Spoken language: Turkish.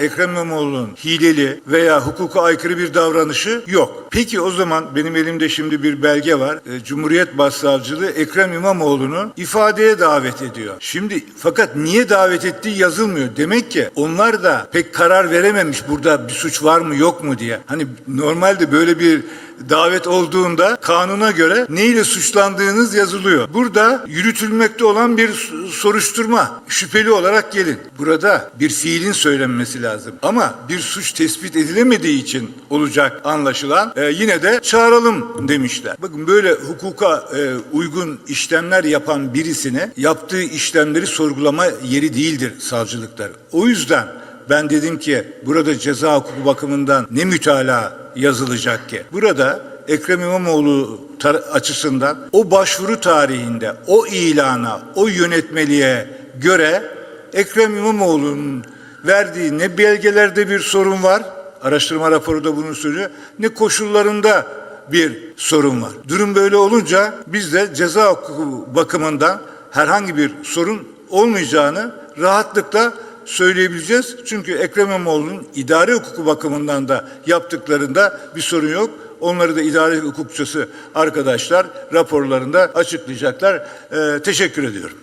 Ekrem İmamoğlu'nun hileli veya hukuka aykırı bir davranışı yok. Peki o zaman benim elimde şimdi bir belge var. E, Cumhuriyet Başsavcılığı Ekrem İmamoğlu'nu ifadeye davet ediyor. Şimdi fakat niye davet ettiği yazılmıyor. Demek ki onlar da pek karar verememiş burada bir suç var mı yok mu diye. Hani normalde böyle bir davet olduğunda kanuna göre neyle suçlandığınız yazılıyor. Burada yürütülmekte olan bir soruşturma şüpheli olarak gelin. Burada bir fiilin söylenmesi lazım. Ama bir suç tespit edilemediği için olacak anlaşılan e, yine de çağıralım demişler. Bakın böyle hukuka e, uygun işlemler yapan birisine yaptığı işlemleri sorgulama yeri değildir savcılıklar. O yüzden ben dedim ki burada ceza hukuku bakımından ne mütalaa yazılacak ki? Burada Ekrem İmamoğlu açısından o başvuru tarihinde, o ilana, o yönetmeliğe göre Ekrem İmamoğlu'nun verdiği ne belgelerde bir sorun var, araştırma raporu da bunu söylüyor, ne koşullarında bir sorun var. Durum böyle olunca biz de ceza hukuku bakımından herhangi bir sorun olmayacağını rahatlıkla söyleyebileceğiz. Çünkü Ekrem İmamoğlu'nun idari hukuku bakımından da yaptıklarında bir sorun yok. Onları da idari hukukçusu arkadaşlar raporlarında açıklayacaklar. Ee, teşekkür ediyorum.